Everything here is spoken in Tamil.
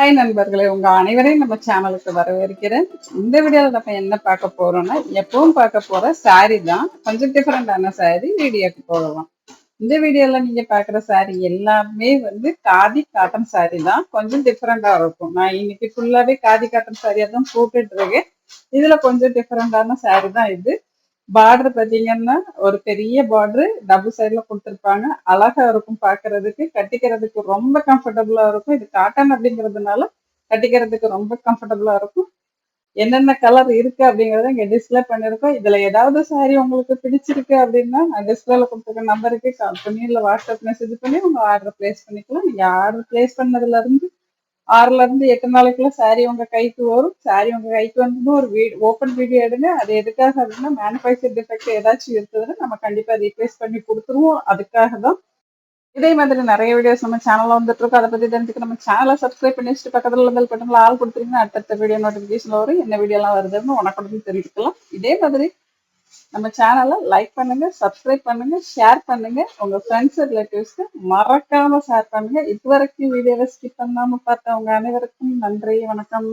ஹாய் நண்பர்களே உங்க அனைவரையும் நம்ம சேனலுக்கு வரவேற்கிறேன். இந்த வீடியோவில் நம்ம என்ன பார்க்க போறோம்னா எப்பவும் பார்க்க போற சாரி தான். கொஞ்சம் டிஃபரெண்டான சாரி வீடியோக்கு போடலாம் இந்த வீடியோல நீங்க பாக்குற சாரி எல்லாமே வந்து காதி காட்டன் சாரி தான். கொஞ்சம் டிஃபரெண்டா இருக்கும். நான் இன்னைக்கு ஃபுல்லாவே காதி காட்டன் சாரியா தான் போட்டுட்டு இருக்கேன். இதுல கொஞ்சம் டிஃபரெண்டான சாரி தான் இது. பார்டர் பார்த்தீங்கன்னா ஒரு பெரிய பார்டரு டபுள் சைடில் கொடுத்துருப்பாங்க. அழகா இருக்கும் பார்க்கறதுக்கு கட்டிக்கிறதுக்கு ரொம்ப கம்ஃபர்டபுளாக இருக்கும். இது காட்டன் அப்படிங்கிறதுனால கட்டிக்கிறதுக்கு ரொம்ப கம்ஃபர்டபுளாக இருக்கும். என்னென்ன கலர் இருக்கு அப்படிங்கிறத இங்கே டிஸ்பிளே பண்ணியிருக்கோம். இதில் ஏதாவது சாரி உங்களுக்கு பிடிச்சிருக்கு அப்படின்னா நான் டிஸ்பிளேல கொடுத்துருக்க நம்பருக்கு கால் பண்ணி இல்லை வாட்ஸ்அப் மெசேஜ் பண்ணி உங்கள் ஆர்டர் பிளேஸ் பண்ணிக்கலாம். நீங்கள் ஆர்டர் பிளேஸ் பண்ணதுலேருந்து ஆறுல இருந்து எட்டு நாளைக்குள்ள சாரி உங்க கைக்கு வரும்? சாரி உங்க கைக்கு வந்து ஒரு வீடு ஓப்பன் வீடியோ எடுங்க. அது எதுக்காக அப்படின்னா மேனுஃபேக்சர் டிஃபெக்ட் ஏதாச்சும் இருந்ததுன்னா நம்ம கண்டிப்பா ரீப்ளேஸ் பண்ணி கொடுத்துருவோம். அதுக்காக தான். இதே மாதிரி நிறைய வீடியோஸ் நம்ம சேனல்ல வந்துட்டு இருக்கோம். அதை பத்தி தெரிஞ்சுக்க நம்ம சேனலை சப்ஸ்கிரைப் பண்ணி வச்சுட்டு பக்கத்துல இருந்தால் பட்டன்ல ஆள் கொடுத்துருங்கன்னா அடுத்தடுத்த வீடியோ நோட்டிபிகேஷன் வரும். என்ன வீடியோலாம் வருதுன்னு உனக்கு தெரிஞ்சுக்கலாம். இதே மாதிரி நம்ம சேனலை லைக் பண்ணுங்க சப்ஸ்கிரைப் பண்ணுங்க ஷேர் பண்ணுங்க. உங்க ஃப்ரெண்ட்ஸ் ரிலேட்டிவ்ஸ்க்கு மறக்காம ஷேர் பண்ணுங்க. இதுவரைக்கும் வீடியோவை ஸ்கிப் பண்ணாம பார்த்தவங்க அனைவருக்கும் நன்றி வணக்கம்.